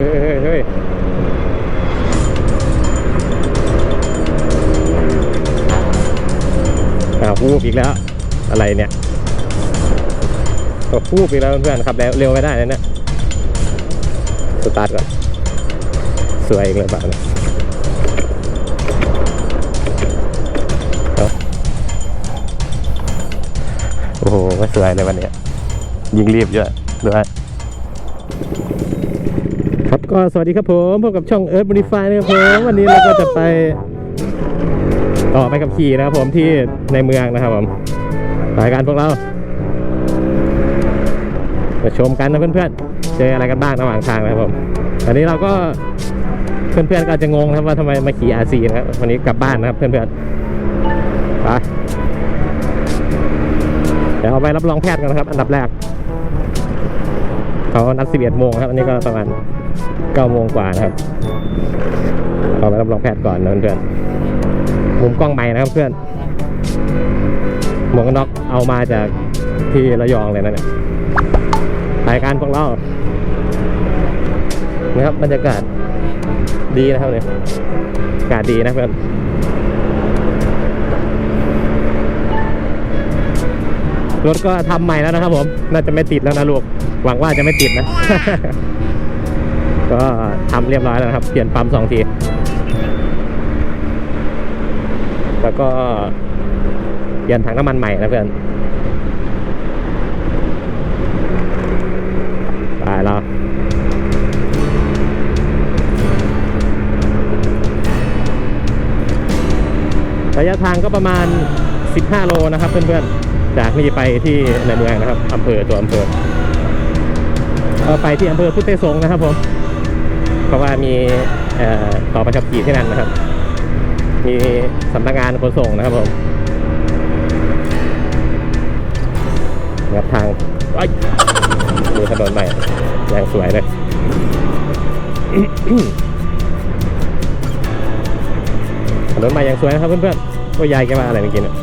เฮ้ยเฮ้ยเฮ้ยอ้าวฟูบอีกแล้ว อะไรเนี่ยก็ฟูบอีกแล้วเพื่อนๆขับแล้วเร็วไม่ได้นะเนี่ย สตาร์ทก่อน สวยอีกเลยบ้าเนี่ยเอาโอ้โหไม่สวยเลยวันเนี้ย ยิงรีบเยอะด้วย ครับก็สวัสดีครับผมพบกับช่อง Earth Modify นะครับผมวันนี้เราก็จะไป ต่อไปกับขี่นะครับผมที่ในเมืองนะครับผมรายการพวกเรามาชมกันนะเพื่อนๆเจออะไรกันบ้างระหว่างทางนะครับผมตอนนี้เราก็เพื่อนๆก็อาจจะงงนะครับว่าทำไมมาขี่ RC นะครับวันนี้กลับบ้านนะครับเพื่อนๆไปเดี๋ยวเอาไปรับรองแพทย์กันนะครับ อันดับแรกเขานัด11โมงครับ อันนี้ก็ประมาณ 9โมงกว่านะครับเอาไปรับรองแพทย์ก่อนนะเพื่อนมุมกล้องใหม่นะครับเพื่อนหมวกกันน็อกเอามาจากที่ระยองเลยนะเนี่ยรายการพวกเรานะครับบรรยากาศดีนะครับเนี่ยอากาศดีนะเพื่อนรถก็ทำใหม่แล้วนะครับผม น่าจะไม่ติดแล้วนะลูก หวังว่าจะไม่ติดนะ ก็ทำเรียบร้อยแล้วครับ เปลี่ยนปั๊มสองที แล้วก็เปลี่ยนถังน้ำมันใหม่นะเพื่อนตายแล้วระยะทางก็ประมาณ 15 โลนะครับเพื่อนๆ จากนี่ไปที่ในเมืองนะครับอำเภอตัวอำเภอก็ไปที่อำเภอพุทธสงนะครับผม เพราะว่ามีต่อประชับขี่ที่นั่นนะครับ มีสำนักงานขนส่งนะครับผมนับทางไอ้ยดูถนนใหม่อย่างสวยเลยถนนใหม่อย่างสวยนะครับเพื่อนๆก็ยายแกมาอะไรเมื่อกี้เนี่ย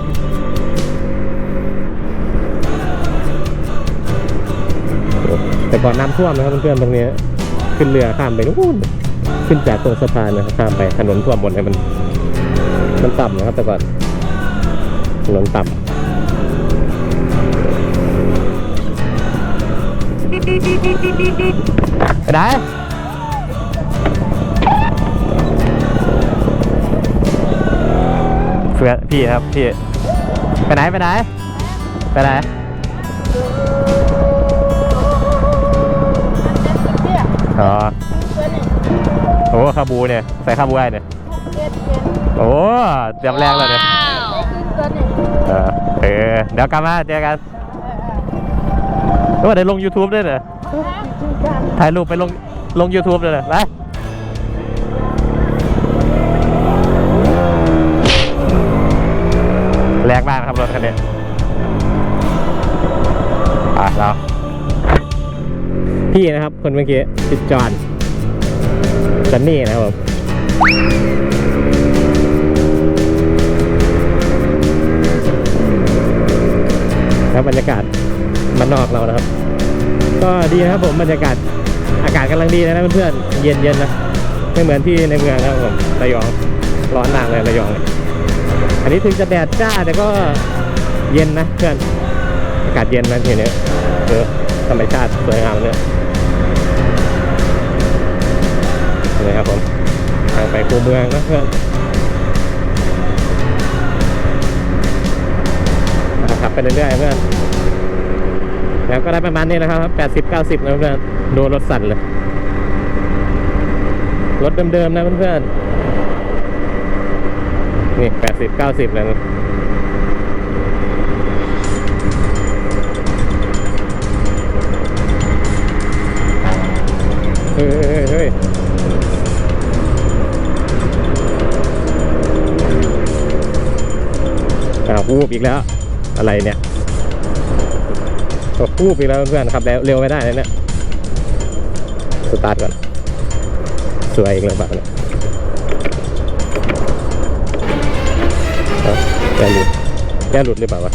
แต่ก่อนน้ำท่วมนะครับเพื่อนๆตรงนี้ ขึ้นเรือข้ามไปนู่นขึ้นจากตรงสะพานนะครับข้ามไปถนนท่วมหมดเลยมัน มันต่ำนะครับแต่ก่อนถนนต่ำไปไหนเพื่อพี่ครับพี่ ไปไหน ไปไหน ไปไหน อ๋อโอ้คาบูเนี่ย ใส่คาบูได้เนี่ยโอ้เตรียมแรงเลยเนี่ยเออเออเดี๋ยวกลับมาเจอกันก็ได้ลง YouTube ด้วยเหรอถ่ายรูปไปลงลง YouTube ด้วยเหรอไปแรงมากนะครับรถคันนี้อะเรา พี่นะครับ คนเมื่อกี้จิจอนซันนี่นะครับผมแล้วบรรยากาศมันนอกเรานะครับ ก็ดีนะครับผมบรรยากาศอากาศกำลังดีนะเพื่อนๆเย็นเย็นๆนะไม่เหมือนที่ในเมืองนะครับผมระยองร้อนมากเลยระยอง อันนี้ถึงจะแดดจ้าแต่ก็เย็นนะเพื่อนอากาศเย็นนะทีนี้เออธรรมชาติสวยงามเนี่ย ทางไปคูเมืองนะเพื่อนขับไปเรื่อยๆเพื่อนแล้วก็ได้ประมาณนี้นะครับแปดสิบเก้าสิบนะเพื่อนโดนรถสั่นเลย รถเดิมๆนะเพื่อนๆนี่แปดสิบเก้าสิบเลย อ้าววูบอีกแล้ว อะไรเนี่ยก็วูบอีกแล้วเพื่อนขับแล้วเร็วไม่ได้เลยเนี่ยสตาร์ทก่อนสวยอีกแล้วแบบเนี่ยแกหลุดแกหลุดหรือเปล่าวะ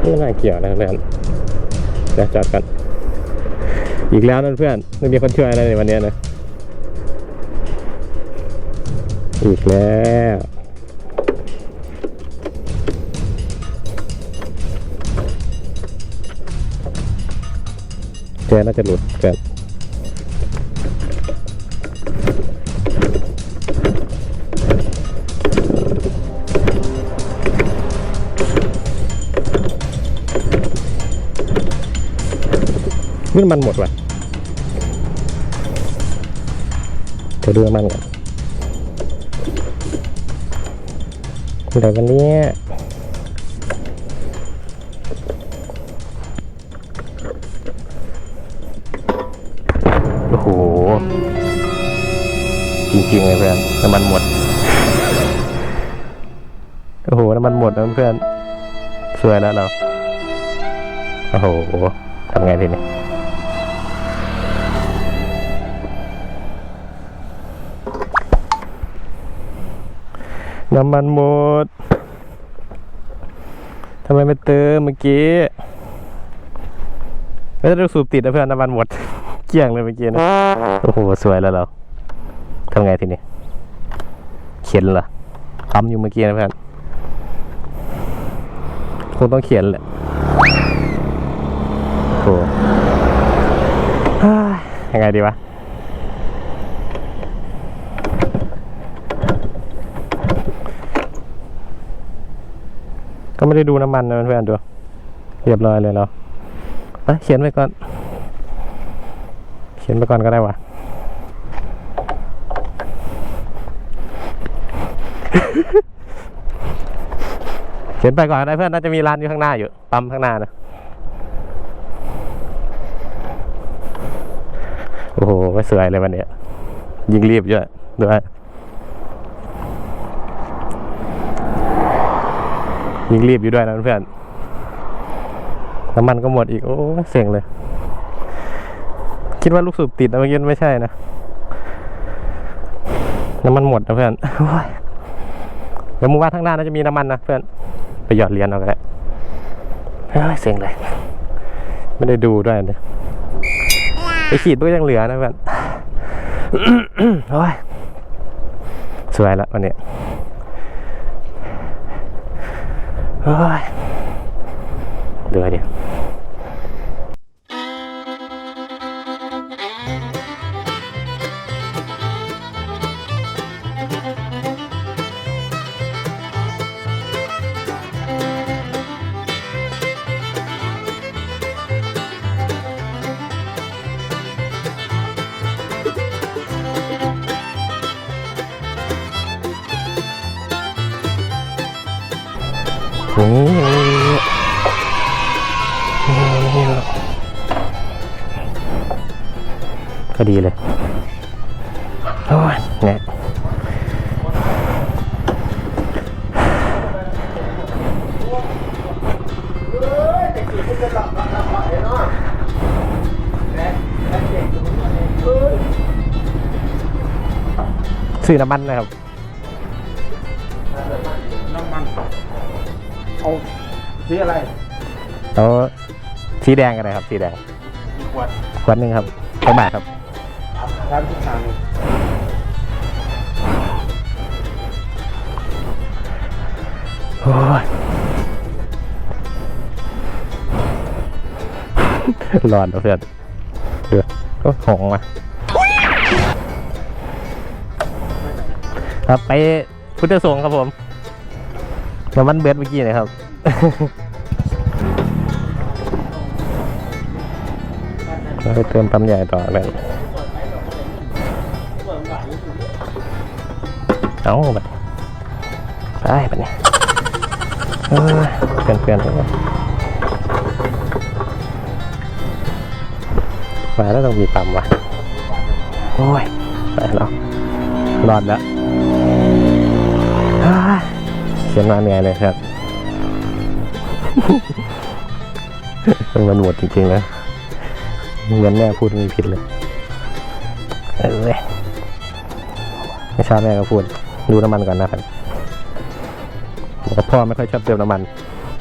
ไม่น่าเกี่ยวนะเพื่อนเดี๋ยวจอดกัน อีกแล้วนั่นเพื่อนไม่มีคนช่วยอะไรในวันนี้นะ อีกแล้ว แกน่าจะหลุดเกินนี่มันหมดว่ะเดี๋ยวดูมันก่อนเดี๋ยววันนี้ จริงๆเลยเพื่อนน้ำมันหมด โอ้โห น้ำมันหมดนะเพื่อนสวยแล้วเรา โอ้โหทำไงทีนี้น้ำมันหมด ทำไมไม่เติมเมื่อกี้ไม่ได้สูบติดนะเพื่อนน้ำมันหมด เกลี้ยงเลยเมื่อกี้นะ โอ้โห สวยแล้วเรา ทำไงทีนี้ เขียนเหรอปั๊มอยู่เมื่อกี้นะเพื่อนคงต้องเขียนแหละโอ้โหยังไงดีวะก็ไม่ได้ดูน้ำมันนะเพื่อนดูเรียบร้อยเลยเราเขียนไปก่อน เขียนไปก่อนก็ได้วะ เขียนไปก่อนก็ได้เพื่อนน่าจะมีร้านอยู่ข้างหน้าอยู่ปั๊มข้างหน้านะโอ้โหไม่สวยเลยวันนี้ยิงรีบเยอะด้วยยิงรีบอยู่ด้วยนะเพื่อนน้ำมันก็หมดอีกโอ้เซ็งเลย คิดว่าลูกสูบติดนะเมื่อกี้ไม่ใช่นะน้ำมันหมดนะเพื่อนเดี๋ยวมึงว่าข้างหน้าน่าจะมีน้ำมันนะเพื่อน ไปหยอดเหรียญเอาก็ได้เฮ้ยเซ็งเลย ไม่ได้ดูด้วยเนี่ยไปขีดก็ยังเหลือนะเพื่อนโอ้ยสวยละวันนี้โอ้ยเดือดิ นี่นี่ก็ดีเลยโอ้ยเนี่ยซื้อน้ำมันนะครับ เอาสีอะไรแล้วสีแดงกันเลยครับ สีแดงอีกขวดขวดหนึ่งครับเท่าบาทครับทานทุกทางโอ้ยร้อนแล้วเพื่อนเดือดก็หงมาครับไปพุทธสงฆ์ครับผม น้ำมันเบิดเมื่อกี้นะครับ ไปเติมปั๊มใหญ่ต่อเลยเอาไปไปไปนี่เออเปลี่ยนเปลี่ยนเลยมาแล้วต้องมีปั๊มว่ะโอ้ยไปแล้วรอดแล้ว เขียนมาเหนื่อยเลยครับ มันหมดจริงๆนะเหมือนแม่พูดไม่ผิดเลย เออเว้ยไม่ชอบแม่ก็พูด ดูน้ำมันก่อนนะครับบอกว่พ่อไม่ค่อยชอบเติมน้ำมัน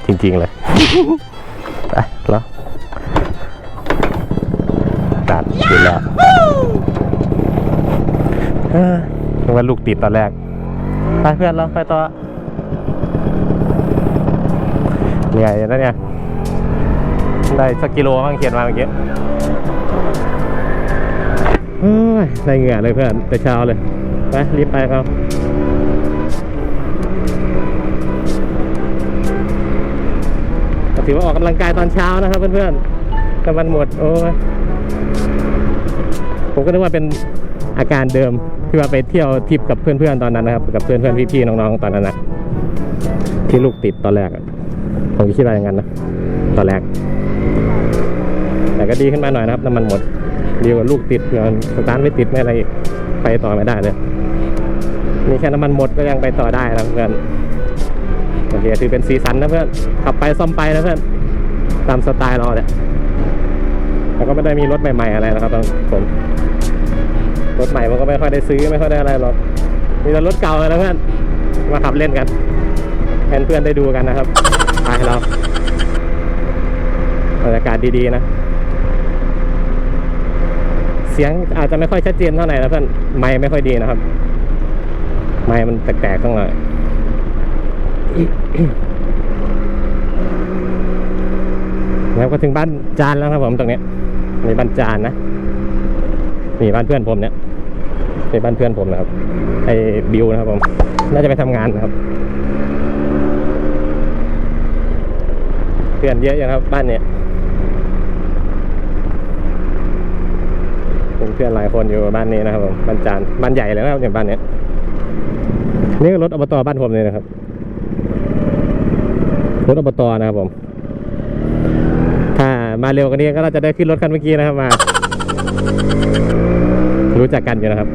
จริง ๆ เลยไปแล้วตัดติดแล้วเออนึกว่าลูกติดตอนแรก ไปเพื่อนเราไปต่อ เหนื่อยนะเนี่ย ได้สักกิโลมั้งเขียนมาเมื่อกี้เฮ้ยได้เหงื่อเลยเพื่อนแต่เช้าเลย ไป รีบไปครับถือว่าออกกำลังกายตอนเช้านะครับเพื่อนๆแต่มันหมด โอ้ยผมก็นึกว่าเป็นอาการเดิมที่ว่าไปเที่ยวทริปกับเพื่อนๆตอนนั้นนะครับ กับเพื่อนๆพี่ๆน้องๆตอนนั้นนะที่ลูกติดตอนแรกอะ ผมก็คิดว่าอย่างนั้นนะตอนแรก แต่ก็ดีขึ้นมาหน่อยนะครับน้ำมันหมดดีกว่าลูกติดเพื่อนสตาร์ทไม่ติดไม่อะไรอีกไปต่อไม่ได้เลยนี่แค่น้ำมันหมดก็ยังไปต่อได้นะเพื่อนโอเคถือเป็นสีสันนะเพื่อนขับไปซ่อมไปนะเพื่อนตามสไตล์เราเนี่ยแล้วก็ไม่ได้มีรถใหม่ๆอะไรนะครับผมรถใหม่มันก็ไม่ค่อยได้ซื้อไม่ค่อยได้อะไรหรอกมีแต่รถเก่าเลยนะเพื่อนมาขับเล่นกันให้เพื่อนได้ดูกันนะครับ ไปเราบรรยากาศดีๆนะ เสียงอาจจะไม่ค่อยชัดเจนเท่าไหร่นะเพื่อนไมค์ไม่ค่อยดีนะครับ ไมค์มันแตกๆต้งหน่อยแล้วก็ถึงบ้านจานแล้วครับผมตรงนี้ยนี่บ้านจานนะนี่บ้านเพื่อนผมเนี่ยนี่บ้านเพื่อนผมนะครับไอ้บิวนะครับผม น่าจะไปทำงานนะครับ เพื่อนเยอะอยู่ครับ บ้านเนี้ยผมเพื่อนหลายคนอยู่บ้านนี้นะครับผมบ้านจานบ้านใหญ่เลยนะครับเนี่ยบ้านเนี้ยนี่ก็รถอบตบ้านผมเลยนะครับรถอบตนะครับผมถ้ามาเร็วกว่านี้ก็น่าจะได้ขึ้นรถคันเมื่อกี้นะครับมา รู้จักกันอยู่นะครับ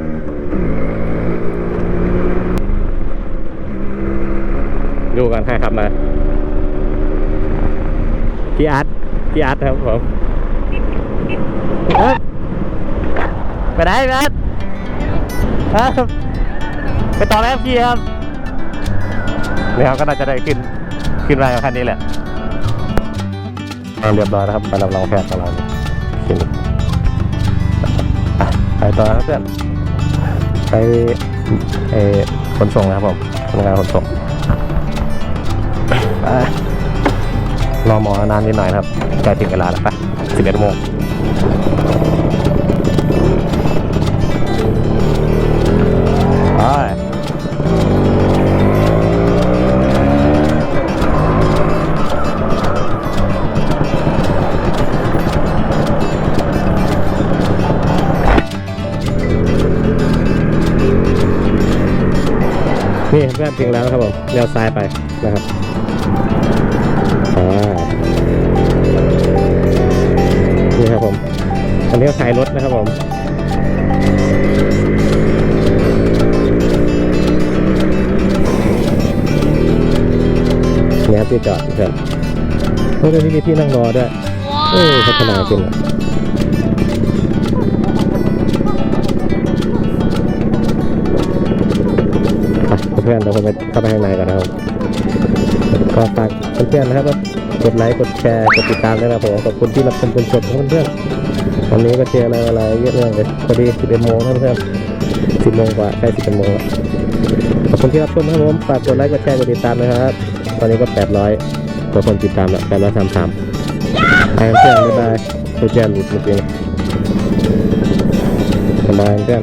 ดูกันใครขับมา พี่อาร์ตพี่อาร์ตครับผมเอ้ยไปไหนแมทครับไปต่อแล้วพี่ครับนี่ครับก็น่าจะได้ขึ้นขึ้นมากับคันนี้แหละเอาเรียบร้อยนะครับไปรับรองแพทย์ของเราขึ้นอะไปต่อครับเพื่อนไปเออขนส่งนะครับผมพนักงานขนส่งไป รอหมอนานนิดหน่อยนะครับใกล้ถึงเวลาแล้วไปสิบเอ็ดโมงไปนี่เพื่อนถึงแล้วนะครับผมเลี้ยวซ้ายไปนะครับ อันนี้ก็ขายรถนะครับผมเนี่ยที่จอดเพื่อนโอ้เดี๋ยวนี้มีที่นั่งรอด้วยเออพัฒนาขึ้นอะไปเพื่อนเราคงไปเข้าไปข้างในกันนะครับก็ฝากเพื่อนๆนะครับว่ากดไลค์กดแชร์กดติดตามด้วยนะครับผมขอบคุณที่รับชมจนจบครับเพื่อนๆ วันนี้ก็เจออะไรอะไรเยอะเลยพอดี 11 โมงนะเพื่อน10โมงกว่าใกล้11โมงแล้วขอบคุณที่รับชมครับผมฝากกดไลค์กดแชร์กดติดตามนะครับตอนนี้ก็ 800กว่าคนติดตามละ833ไปกันเพื่อนบ๊ายบายตัวแจหลุดเมื่อกี้นะบ๊ายบายเพื่อน